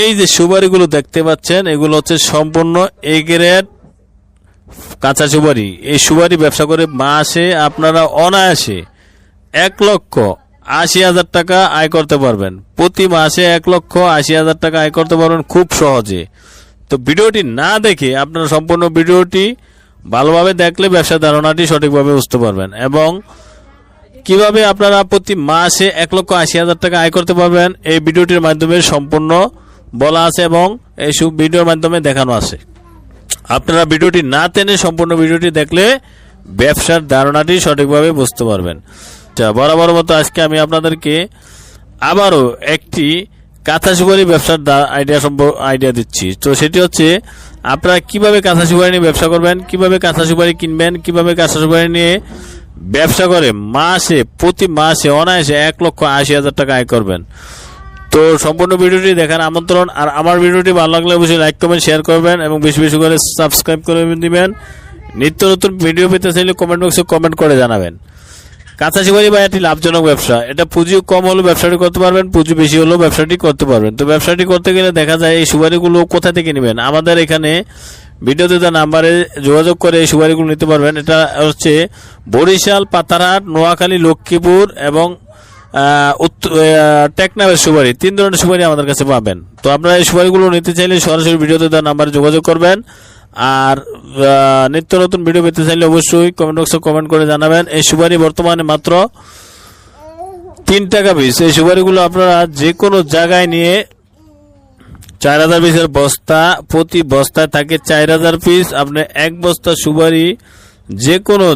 এই যে সুপারিগুলো দেখতে পাচ্ছেন, এগুলো হচ্ছে সম্পূর্ণ এ গ্রেড কাঁচা সুপারি। এই সুপারি ব্যবসা করে মাসে আপনারা অনায়াসে এক লক্ষ আশি হাজার টাকা আয় করতে পারবেন। প্রতি মাসে এক লক্ষ আশি হাজার টাকা আয় করতে পারবেন খুব সহজে। তো ভিডিওটি না দেখে আপনারা সম্পূর্ণ ভিডিওটি ভালোভাবে দেখলে ব্যবসার ধারণাটি সঠিকভাবে বুঝতে পারবেন এবং কীভাবে আপনারা প্রতি মাসে এক লক্ষ আশি হাজার টাকা আয় করতে পারবেন, এই ভিডিওটির মাধ্যমে সম্পূর্ণ বলা আছে এবং এই সব ভিডিওর মাধ্যমে দেখানো আছে। আপনারা ভিডিওটি না টেনে সম্পূর্ণ ভিডিওটি দেখলে ব্যবসার ধারণাটি সঠিকভাবে বুঝতে পারবেন। বরাবর মতো আজকে আমি আপনাদেরকে আবারও একটি কাঁথা সুপারি ব্যবসার আইডিয়া সম্ভব আইডিয়া দিচ্ছি। তো সেটি হচ্ছে, আপনারা কীভাবে কাঁথা সুপারি নিয়ে ব্যবসা করবেন, কীভাবে কাঁথা সুপারি কিনবেন, কীভাবে কাঁথা সুপারি নিয়ে ব্যবসা করে মাসে, প্রতি মাসে অনায়াসে এক লক্ষ আশি হাজার টাকা আয় করবেন। তো সম্পূর্ণ ভিডিওটি দেখার আমন্ত্রণ, আর আমার ভিডিওটি ভালো লাগলে অবশ্যই লাইক কমেন্ট শেয়ার করবেন এবং বেশি বেশি করে সাবস্ক্রাইব করে দিবেন। নিত্য নতুন ভিডিও পেতে চাইলে কমেন্ট বক্সে কমেন্ট করে জানাবেন। কাঁচা সুপারি বা একটি লাভজনক ব্যবসা। এটা পুঁজি কম হলেও ব্যবসাটি করতে পারবেন, পুঁজি বেশি হলেও ব্যবসাটি করতে পারবেন। তো ব্যবসাটি করতে গেলে দেখা যায় এই সুপারিগুলো কোথা থেকে নেবেন? আমাদের এখানে ভিডিওতে দেওয়া নাম্বারে যোগাযোগ করে এই সুপারিগুলো নিতে পারবেন। এটা হচ্ছে বরিশাল, পাতারহাট, নোয়াখালী, লক্ষ্মীপুর এবং টেকনাফের সুপারি, তিন ধরনের সুপারি আমাদের কাছে পাবেন। তো আপনারা এই সুপারিগুলো নিতে চাইলে সরাসরি ভিডিওতে দেওয়া নাম্বারে যোগাযোগ করবেন। আর নিত্য নতুন ভিডিও পেতে চাইলে অবশ্যই কমেন্ট বক্সে কমেন্ট করে জানাবেন। এই সুপারি বর্তমানে মাত্র তিন টাকা পিস এই সুপারিগুলো আপনারা যে কোনো জায়গায় নিয়ে চার হাজার পিসের বস্তা, প্রতি বস্তায় থাকে চার হাজার পিস আপনি এক বস্তা সুপারি যে কোনো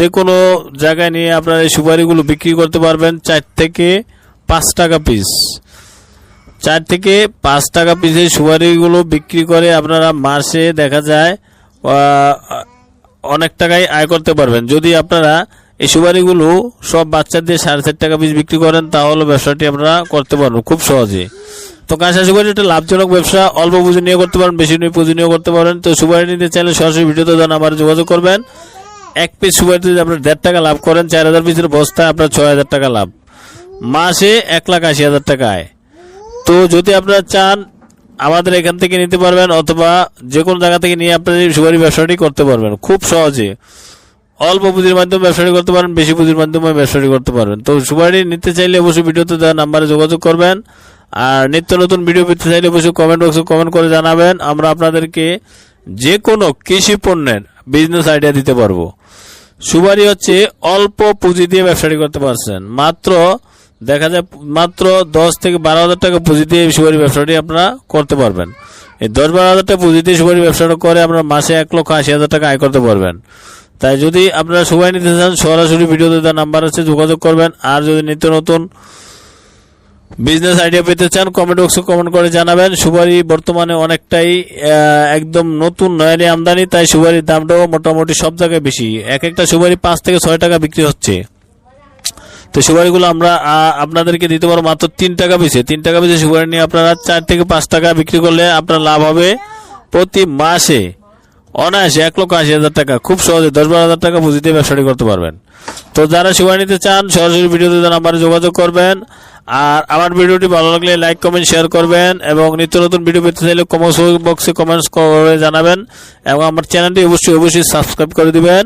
যে কোনো জায়গায় নিয়ে আপনারা এই সুপারিগুলো বিক্রি করতে পারবেন চার থেকে পাঁচ টাকা পিস চার থেকে পাঁচ টাকা পিসের সুপারিগুলো বিক্রি করে আপনারা মাসে দেখা যায় অনেক টাকাই আয় করতে পারবেন। যদি আপনারা এই সুপারিগুলো সব বাচ্চাদের সাড়ে চার টাকা পিস বিক্রি করেন, তাহলে ব্যবসাটি আপনারা করতে পারবেন খুব সহজে। তো কাঁচা সুপারি একটা লাভজনক ব্যবসা, অল্প পুঁজি নিয়ে করতে পারেন, বেশি নিয়ে পুঁজি নিয়ে করতে পারেন। তো সুপারি নিতে চাইলে সরাসরি ভিডিওতে দেন আমার যোগাযোগ করবেন। এক পিস সুপারিতে যদি আপনার দেড় টাকা লাভ করেন, চার হাজার পিসের বস্তায় আপনার ছয় হাজার টাকা লাভ। মাসে এক লাখ আশি হাজার টাকা আয় তো যদি আপনারা চান, আমাদের এখান থেকে নিতে পারবেন অথবা যে কোনো জায়গা থেকে নিয়ে আপনারা সুপারি ব্যবসাটি করতে পারবেন। খুব সহজে। অল্প পুঁজির মাধ্যমে ব্যবসাটি করতে পারেন, বেশি পুঁজির মাধ্যমে ব্যবসাটি করতে পারবেন। তো সুপারি নিতে চাইলে অবশ্যই ভিডিওতে দেওয়া নাম্বারে যোগাযোগ করবেন। আর নিত্য নতুন ভিডিও পেতে চাইলে অবশ্যই কমেন্ট বক্সে কমেন্ট করে জানাবেন। আমরা আপনাদেরকে যে কোনো কৃষি পণ্যের বিজনেস আইডিয়া দিতে পারব। সুপারি হচ্ছে অল্প পুঁজি দিয়ে ব্যবসাটি করতে পারছেন। মাত্র দেখা যায়, মাত্র দশ থেকে বারো হাজার টাকা পুঁজি দিয়ে সুপারি ব্যবসাটি আপনারা করতে পারবেন। এই দশ বারো হাজার টাকা পুঁজি দিয়ে সুপারি ব্যবসাটা করে আপনারা মাসে এক লক্ষ আশি হাজার টাকা আয় করতে পারবেন। তাই যদি আপনারা সুপারি নিতে চান, সরাসরি ভিডিওতে তার নাম্বার আছে, যোগাযোগ করবেন। আর যদি নিত্য নতুন বিজনেস আইডিয়া পেতে চান কমেন্ট বক্সে কমেন্ট করে জানাবেন। সুপারি বর্তমানে অনেকটাই একদম নতুন নয়ানি আমদানি, তাই সুপারির দামটাও মোটামুটি সব জায়গায় বেশি। এক একটা সুপারি পাঁচ থেকে ছয় টাকা বিক্রি হচ্ছে। তো সুপারিগুলো আমরা আপনাদেরকে দিতে পারব মাত্র তিন টাকা পিসে। তিন টাকা পিসে সুপারি নিয়ে আপনারা চার থেকে পাঁচ টাকা বিক্রি করলে আপনার লাভ হবে প্রতি মাসে। অনায়াসে এক লক্ষ আশি হাজার টাকা, খুব সহজে দশ বারো হাজার টাকা পুঁজিতে ব্যবসাটি করতে পারবেন। তো যারা সুপারি নিতে চান, সরাসরি ভিডিওতে নাম্বারে যোগাযোগ করবেন। আর আমার ভিডিওটি ভালো লাগলে লাইক, কমেন্ট, শেয়ার করবেন এবং নিত্য নতুন ভিডিও পেতে চাইলে কমেন্টস বক্সে কমেন্টস করে জানাবেন এবং আমার চ্যানেলটি অবশ্যই অবশ্যই সাবস্ক্রাইব করে দিবেন।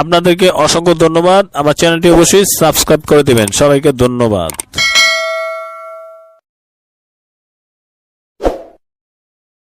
আপনাদেরকে অসংখ্য ধন্যবাদ। আমার চ্যানেলটি অবশ্যই সাবস্ক্রাইব করে দিবেন। সবাইকে ধন্যবাদ।